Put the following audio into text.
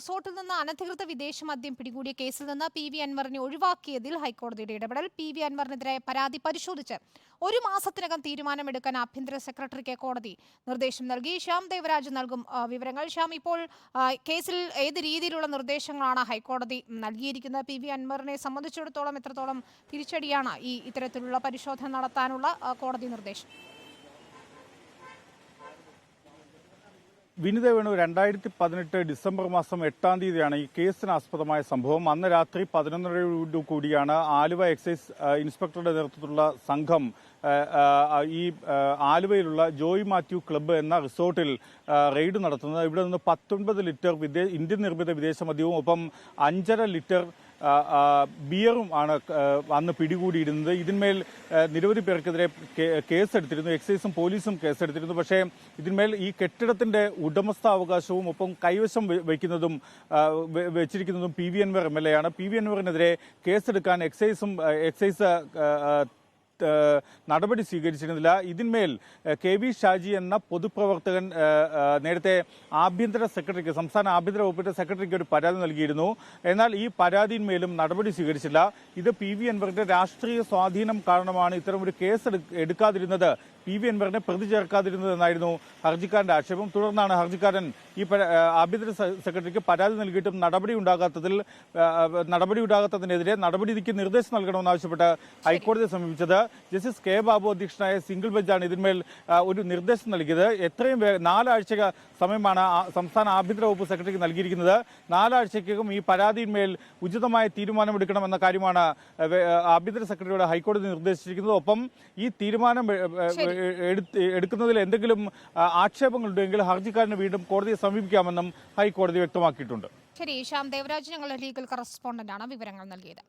റിസോർട്ടിൽ നിന്ന് അനധികൃത വിദേശ മദ്യം പിടികൂടിയ കേസിൽ നിന്ന് പി വി അൻവറിനെ ഒഴിവാക്കിയതിൽ ഹൈക്കോടതിയുടെ ഇടപെടൽ. പി വി അൻവറിനെതിരായ പരാതി പരിശോധിച്ച് ഒരു മാസത്തിനകം തീരുമാനമെടുക്കാൻ ആഭ്യന്തര സെക്രട്ടറിക്ക് കോടതി നിർദ്ദേശം നൽകി. ശ്യാം ദേവരാജ് നൽകും വിവരങ്ങൾ. ശ്യാം ഇപ്പോൾ കേസിൽ ഏത് രീതിയിലുള്ള നിർദ്ദേശങ്ങളാണ് ഹൈക്കോടതി നൽകിയിരിക്കുന്നത്? പി വി അൻവറിനെ സംബന്ധിച്ചിടത്തോളം എത്രത്തോളം തിരിച്ചടിയാണ് ഈ ഇത്തരത്തിലുള്ള പരിശോധന നടത്താനുള്ള കോടതി നിർദ്ദേശം? വിനിത വേണു രണ്ടായിരത്തി പതിനെട്ട് ഡിസംബർ മാസം എട്ടാം തീയതിയാണ് ഈ കേസിന് ആസ്പദമായ സംഭവം. അന്ന് രാത്രി പതിനൊന്നരയോട് കൂടിയാണ് ആലുവ എക്സൈസ് ഇൻസ്പെക്ടറുടെ നേതൃത്വത്തിലുള്ള സംഘം ഈ ആലുവയിലുള്ള ജോയ് മാത്യു ക്ലബ്ബ് എന്ന റിസോർട്ടിൽ റെയ്ഡ് നടത്തുന്നത്. ഇവിടെ നിന്ന് പത്തൊൻപത് ലിറ്റർ ഇന്ത്യൻ നിർമ്മിത വിദേശ മദ്യവും ഒപ്പം അഞ്ചര ലിറ്റർ ബിയറും ആണ് അന്ന് പിടികൂടിയിരുന്നത്. ഇതിന്മേൽ നിരവധി പേർക്കെതിരെ കേസെടുത്തിരുന്നു. എക്സൈസും പോലീസും കേസെടുത്തിരുന്നു. പക്ഷേ ഇതിന്മേൽ ഈ കെട്ടിടത്തിന്റെ ഉടമസ്ഥാവകാശവും ഒപ്പം കൈവശം വയ്ക്കുന്നതും വെച്ചിരിക്കുന്നതും P V Anvar M L A ആണ്. പി വി അൻവറിനെതിരെ കേസെടുക്കാൻ എക്സൈസും എക്സൈസ് നടപടി സ്വീകരിച്ചിരുന്നില്ല. ഇതിന്മേൽ കെ വി ഷാജി എന്ന പൊതുപ്രവർത്തകൻ നേരത്തെ ആഭ്യന്തര സെക്രട്ടറിക്ക് സംസ്ഥാന ആഭ്യന്തര വകുപ്പിന്റെ സെക്രട്ടറിക്ക് ഒരു പരാതി നൽകിയിരുന്നു. എന്നാൽ ഈ പരാതിന്മേലും നടപടി സ്വീകരിച്ചില്ല. ഇത് പി വി അൻവറിന്റെ രാഷ്ട്രീയ സ്വാധീനം കാരണമാണ് ഇത്തരമൊരു കേസ് എടുക്കാതിരുന്നത്. പി വി അൻവറിനെ പ്രതി ചേർക്കാതിരുന്നത് എന്നായിരുന്നു ഹർജിക്കാരന്റെ ആക്ഷേപം. തുടർന്നാണ് ഹർജിക്കാരൻ ഈ ആഭ്യന്തര സെക്രട്ടറിക്ക് പരാതി നൽകിയിട്ടും നടപടി ഉണ്ടാകാത്തതിൽ നടപടി ഉണ്ടാകാത്തതിനെതിരെ നടപടിക്ക് നിർദ്ദേശം നൽകണമെന്നാവശ്യപ്പെട്ട് ഹൈക്കോടതിയെ സമീപിച്ചത്. ജസ്റ്റിസ് കെ ബാബു അധ്യക്ഷനായ സിംഗിൾ ബെഞ്ചാണ് ഇതിന്മേൽ ഒരു നിർദ്ദേശം നൽകിയത്. എത്രയും നാലാഴ്ച സമയമാണ് സംസ്ഥാന ആഭ്യന്തര വകുപ്പ് സെക്രട്ടറിക്ക് നൽകിയിരിക്കുന്നത്. നാലാഴ്ചയ്ക്കകം ഈ പരാതിയിന്മേൽ ഉചിതമായ തീരുമാനമെടുക്കണമെന്ന കാര്യമാണ് ആഭ്യന്തര സെക്രട്ടറിയോട് ഹൈക്കോടതി നിർദ്ദേശിച്ചിരിക്കുന്നത്. ഒപ്പം ഈ തീരുമാനം എടുക്കുന്നതിൽ എന്തെങ്കിലും ആക്ഷേപങ്ങളുണ്ടെങ്കിൽ ഹർജിക്കാരന് വീണ്ടും കോടതിയെ സമീപിക്കാമെന്നും ഹൈക്കോടതി വ്യക്തമാക്കിയിട്ടുണ്ട്. ശരി ശ്യാം ദേവരാജ് ഞങ്ങളുടെ ലീഗൽ കറസ്പോണ്ടന്റാണ് വിവരങ്ങൾ നൽകിയത്.